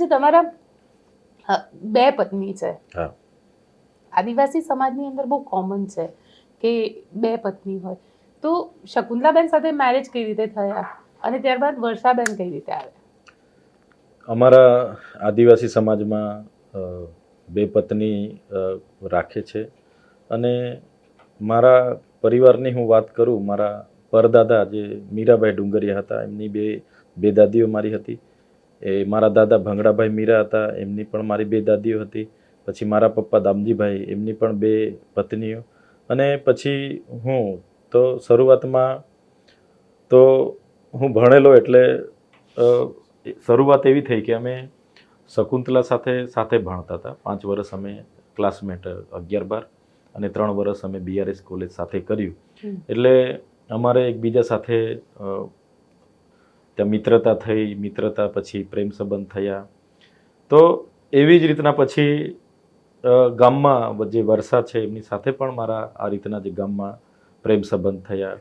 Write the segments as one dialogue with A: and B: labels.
A: અચ્છા તમારા બે પત્ની છે. આદિવાસી સમાજની અંદર બહુ કોમન છે કે બે પત્ની હોય. તો શકુંતલાબેન સાથે મેરેજ કઈ રીતે થયા? અને ત્યારબાદ વર્ષાબેન કઈ રીતે આવે
B: અમારા આદિવાસી સમાજમાં બે પત્ની રાખે છે. અને મારા પરિવારની હું વાત કરું મારા પરદાદા જે મીરાભાઈ ડુંગરિયા હતા એમની બે બે દાદીઓ મારી હતી. એ મારા દાદા ભંગડાભાઈ મીરા હતા એમની પણ મારી બે દાદીઓ હતી પછી મારા પપ્પા દામજીભાઈ એમની પણ બે પત્નીઓ. અને પછી હું તો શરૂઆતમાં તો હું ભણેલો એટલે શરૂઆત એવી થઈ કે અમે શકુંતલા સાથે સાથે ભણતા હતા. પાંચ વર્ષ અમે ક્લાસમેટ અગિયાર બાર અને ત્રણ વર્ષ અમે બીઆરએસ કોલેજ સાથે કર્યું. એટલે અમારે એકબીજા સાથે ત્યાં મિત્રતા થઈ, મિત્રતા પછી પ્રેમ સંબંધ થયા. તો એવી જ રીતના પછી ગામમાં જે વર્ષા છે, એમની સાથે પણ મારા આ રીતના જે ગામમાં પ્રેમ સંબંધ થયા.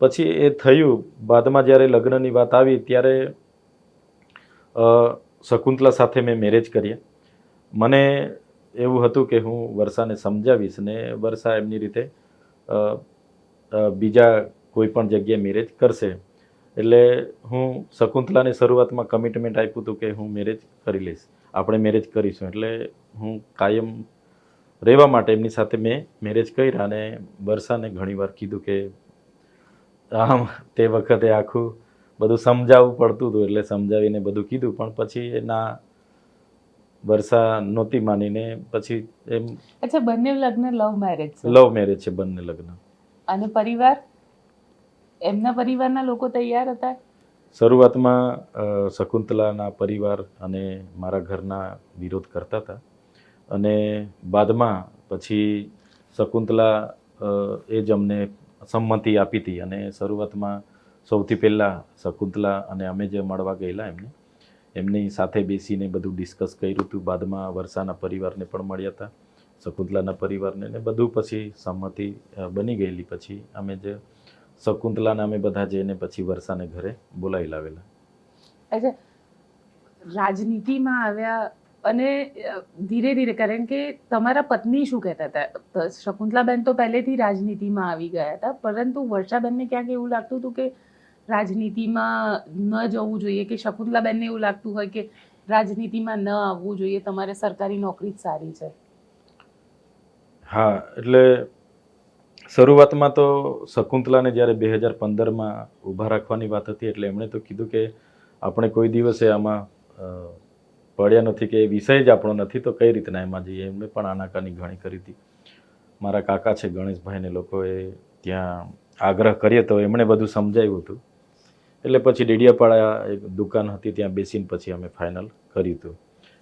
B: પછી એ થયું. બાદમાં જ્યારે લગ્નની વાત આવી, ત્યારે શકુંતલા સાથે મેં મેરેજ કર્યા. મને એવું હતું કે હું વર્ષાને સમજાવીશ ને વર્ષા એમની રીતે બીજા કોઈ પણ જગ્યાએ મેરેજ કરશે. એટલે હું શકુંતલાની શરૂઆતમાં કમિટમેન્ટ આપ્યું હતું કે હું મેરેજ કરી લઈશ. આપણે મેરેજ કરીશું. એટલે હું કાયમ રહેવા માટે એમની સાથે મેં મેરેજ કર્યા અને વર્ષાને ઘણીવાર કીધું કે આમ તે વખતે આખું બધું સમજાવવું પડતું હતું. એટલે સમજાવીને બધું કીધું. પણ પછી એના વર્ષા નહોતી માનીને પછી એમ
A: અચ્છા બંને લગ્ન લવ મેરેજ છે.
B: લવ મેરેજ છે બંને લગ્ન.
A: અને પરિવાર? એમના પરિવારના લોકો તૈયાર હતા?
B: શરૂઆતમાં શકુંતલાના પરિવાર અને મારા ઘરના વિરોધ કરતા હતા. અને બાદમાં પછી શકુંતલા એ જ અમને સંમતિ આપી હતી અને શરૂઆતમાં સૌથી પહેલાં શકુંતલા અને અમે જે મળવા ગયેલા એમને, એમની સાથે બેસીને બધું ડિસ્કસ કર્યું હતું. બાદમાં વર્ષાના પરિવારને પણ મળ્યા હતા, શકુંતલાના પરિવારને ને બધું પછી સંમતિ બની ગયેલી. પછી અમે જે શકુંતલાને અમે બધા જઈને પછી વર્ષાને ઘરે બોલાવી લાવેલા.
A: રાજનીતિમાં આવ્યા અને ધીરે ધીરે કારણ કે તમારા પત્ની શું કહેતા હતા? શકુંતલાબેન તો પહેલેથી રાજનીતિમાં આવી ગયા હતા પરંતુ વર્ષાબેનને ક્યાંક એવું લાગતું હતું કે રાજનીતિમાં ન જવું જોઈએ કે શકુંતલાબેનને એવું લાગતું હોય કે રાજનીતિમાં ન આવવું જોઈએ તમારે સરકારી નોકરી જ સારી છે.
B: હા એટલે શરૂઆતમાં તો શકુંતલાને જ્યારે બે હજાર પંદરમાં ઊભા રાખવાની વાત હતી એટલે એમણે તો કીધું કે આપણે કોઈ દિવસે આમાં પડ્યા નથી કે એ વિષય જ આપણો નથી, તો કઈ રીતના એમાં જઈએ? એમણે પણ આનાકાની ઘણી કરી હતી. મારા કાકા છે ગણેશભાઈને લોકોએ ત્યાં આગ્રહ કર્યો તો એમણે બધું સમજાવ્યું હતું. એટલે પછી ડેડિયાપાડા એક દુકાન હતી, ત્યાં બેસીને પછી અમે ફાઇનલ કર્યું હતું.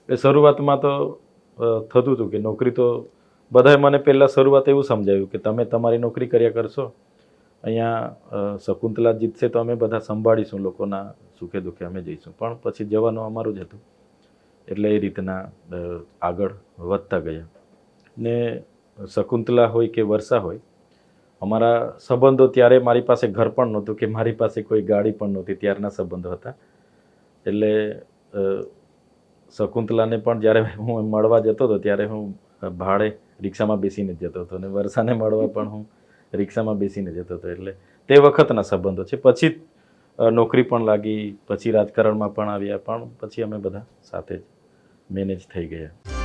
B: એટલે શરૂઆતમાં તો થતું હતું કે નોકરી તો બધાએ મને પહેલાં શરૂઆત એવું સમજાવ્યું કે તમે તમારી નોકરી કર્યા કરશો. અહીંયા શકુંતલા જીતશે તો અમે બધા સંભાળીશું લોકોના સુખે દુઃખે અમે જઈશું. પણ પછી જવાનું અમારું જ હતું. એટલે એ રીતના આગળ વધતા ગયા. ને શકુંતલા હોય કે વર્ષા હોય, અમારા સંબંધો ત્યારે મારી પાસે ઘર પણ નહોતું કે મારી પાસે કોઈ ગાડી પણ નહોતી, ત્યારના સંબંધો હતા. એટલે શકુંતલાને પણ જ્યારે હું મળવા જતો હતો ત્યારે હું ભાડે રિક્ષામાં બેસીને જતો હતો અને વર્ષાને મળવા પણ હું રિક્ષામાં બેસીને જતો હતો એટલે તે વખતના સંબંધો છે. પછી નોકરી પણ લાગી, પછી રાજકારણમાં પણ આવ્યા, પણ પછી અમે બધા સાથે જ મેનેજ થઈ ગયા.